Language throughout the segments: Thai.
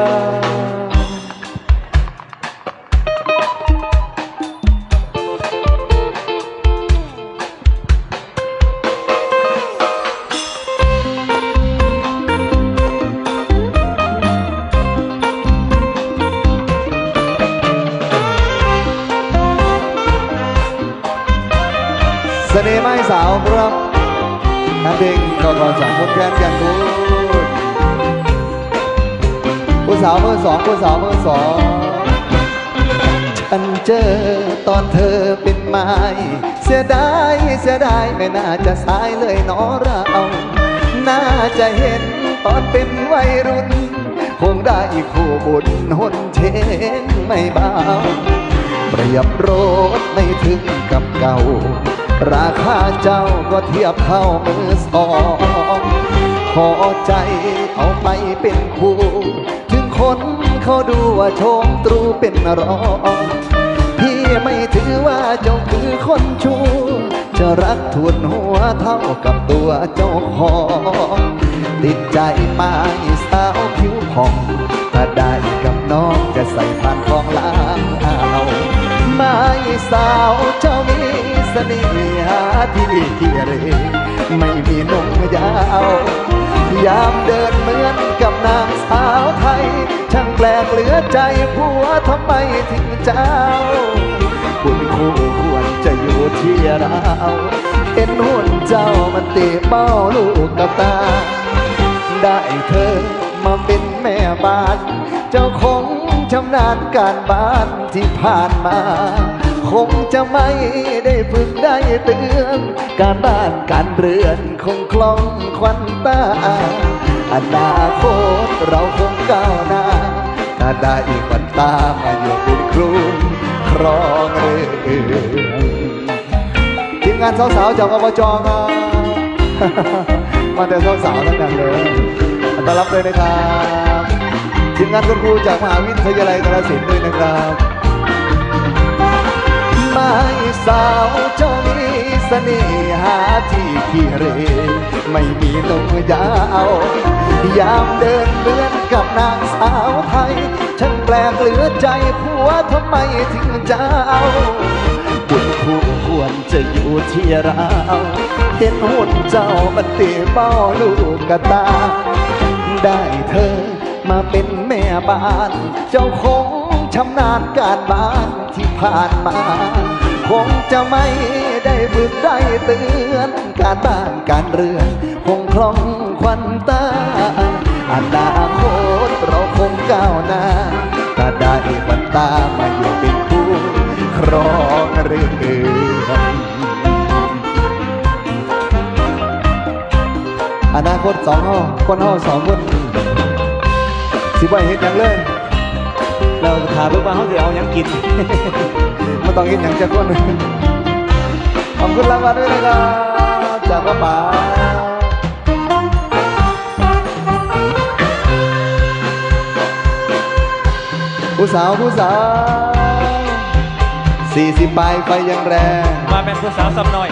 เสน่ห์ไม้สาวครับนักเพลงก็ก่อนสองคนแค้นกันคุณ ผู้สาวมือสองผู้สาวมือสองฉันเจอตอนเธอเป็นไม้เสียดายเสียดายไม่น่าจะสายเลยเนอเราน่าจะเห็นตอนเป็นวัยรุ่น คงได้คู่บุญหนเชงไม่เบาเปรียบรถไม่ถึงกับเก่า ราคาเจ้าก็เทียบเท่ามือสองขอใจเอาไปเป็นคู่ คนเขาดูว่าโชมตรูเป็นรองพี่ไม่ถือว่าเจ้าคือคนชั่วจะรักทวนหัวเท่ากับตัวเจ้าของติดใจไม้สาวผิวผ่องถ้าได้กับน้องจะใส่ผ่านของล้างเอาไม้สาวเจ้ามี น่หาที่ขี้เรไม่มีนมยาวยามเดินเหมือนกับนางสาวไทย ช่างแปลกเหลือใจผัวทำไมทิ้งเจ้า คุณคู่ควรจะอยู่ที่เราเห็นหุ่นเจ้ามันตีเป้าลูกกับตา ได้เธอมาเป็นแม่บ้าน เจ้าคงชำนาญการบ้านที่ผ่านมา คงจะไม่ได้ฝึกได้เตือน การบ้านการเรือนคงคล่องควันตา อนาคตเราคงก้าวหน้าถ้าได้ควันตามาอยู่เป็นครูครองเรือทีมงานสาวๆจากอบจครับมาแต่สาวๆทั้งนั้นเลยต้อนรับเลยนะครับทีมงานคุณครูจากมหาวิทยาลัยกาฬสินธุ์ด้วยนะครับ ไม้สาวเจ้ามีเสน่หาที่ขี้เร ไม่มีนมยาว ยามเดินเลือนกับนางสาวไทยช่างแปลกเหลือใจผัวทำไมถึงเจ้าคุณคู่ควรจะอยู่ที่เราเห็นหุ่นเจ้ามันตีเป้าลูกกระตา ได้เธอมาเป็นแม่บ้าน เจ้าคง ชำนาญการบ้านที่ผ่านมา คงจะไม่ได้ฝึกได้เตือนการบ้านการเรือนคงคล่องควันตาอนาคตเราคงก้าวหน้าถ้าได้ควันตามาอยู่เป็นคู่ครองเรือนอนาคตสองห้อคนห้อสองคนสิบ่ให้เห็นอย่างเลย เราถามเพื่อว่าเขาจะเอาหยังกินไม่ต้องเห็นอย่างจะคนขอบคุณรางวัลด้วยนะครับจากป้าป๋าผู้สาวผู้สาวสี่สิบปลายไฟยังแรงมาเป็นผู้สาวสำน้อย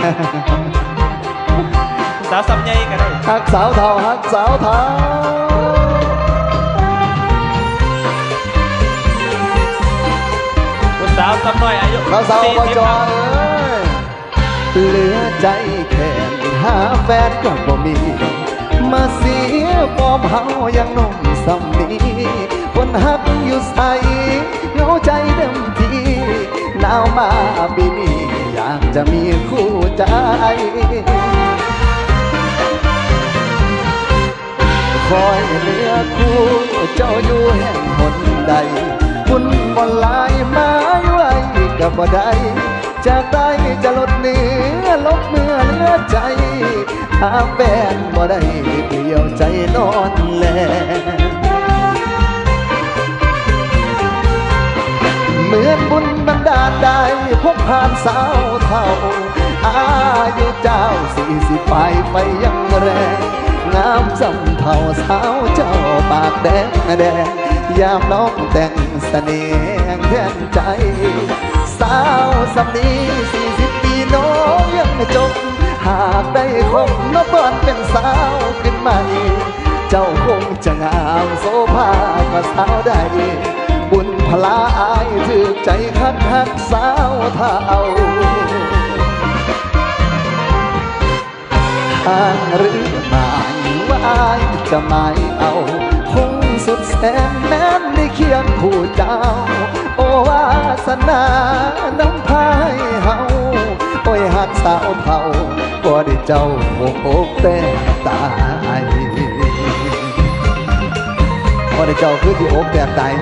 ผู้สาวสำใหญ่ก็ได้ฮักสาวเทาฮักสาวเทา ผู้สาวสำน้อยอายุเราสาวสี่บสิบจคอรับเอ้ยเหลือใจแค่หาแฟนก็บ่มี มาเสียฟอมเฮายังหนุ่มสำนีคนฮักอยู่ใสเหงาใจเต็มทีหนาวมาปีนี้อยากจะมีคู่ใจคอยเหลือคู่เจ้าอยู่แห่งหนใดคุณบนลายไม้ไว้ กับบ่ได้จากได้จะลดเนื้อลบเมื่อเหลือใจหาแฟนบ่ได้เปลี่ยวใจนอนแลเหมือนบุญบันดาลได้พบผ่านสาวเท่า อายุเจ้าสี่สิบปลายไฟยังแรงงามสำเท่าสาวเจ้าปากแดงแดงยามน้องแต่งเสน่ห์แทนใจ สาวสำนีสี่สิบปีน้องยังไม่จบ หากได้คบนบอนเป็นสาวขึ้นมาอีกเจ้าคงจะงามโซภากว่าสาวใดบุญพลาอายถือใจคักหักสาวเท่าทางหรือหมายว่าอายจะไม่เอาคงสุดแสนแม้นได้เคียงคู่เจ้า โอวาสนา น้ำพายเฮาโอ้ยหักสาวเท่าบ่ได้เจ้าโอ้โอ้แต่ตายบ่ได้เจ้าคือที่อกแตกตาย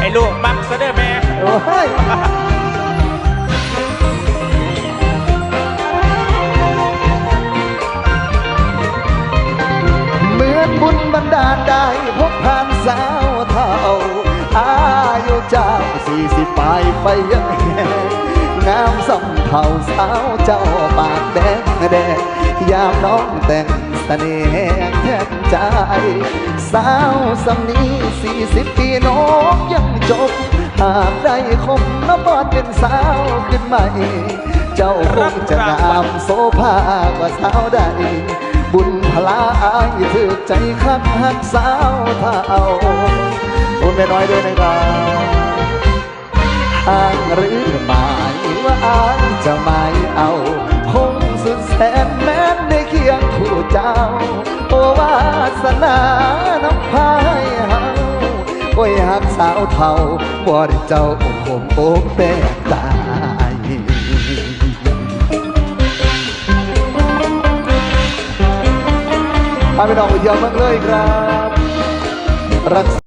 ไอ้ลูกมักซะเด้อแม่โอ้ยเหมือนบุญบันดาลได้พบผ่านสาว บยไปยังแหงงามสำเท่าสาวเจ้าปากแดงแดงยามน้องแต่งเสน่ห์แทนใจ สาวสำนีสี่สิบปีน้องยังจบ หากได้คมน้ำบอดเป็นสาวขึ้นใหม่ เจ้าคงจะงามโสภากว่าสาวใดบุญพลาอายถือใจคักหักสาวเท่าบุญไม่น้อยด้วยนะครับ อ้างหรือหมายว่าอายจะไม่เอาคงสุดแสนแม้นได้เคียงคู่เจ้า โอวาสนาน้ำพายเฮาโอ้ยหักสาวเท่าบ่ได้เจ้าอกผมอกแตกตายพาไปน้องไปเที่ยวเมืองเลยครับรัก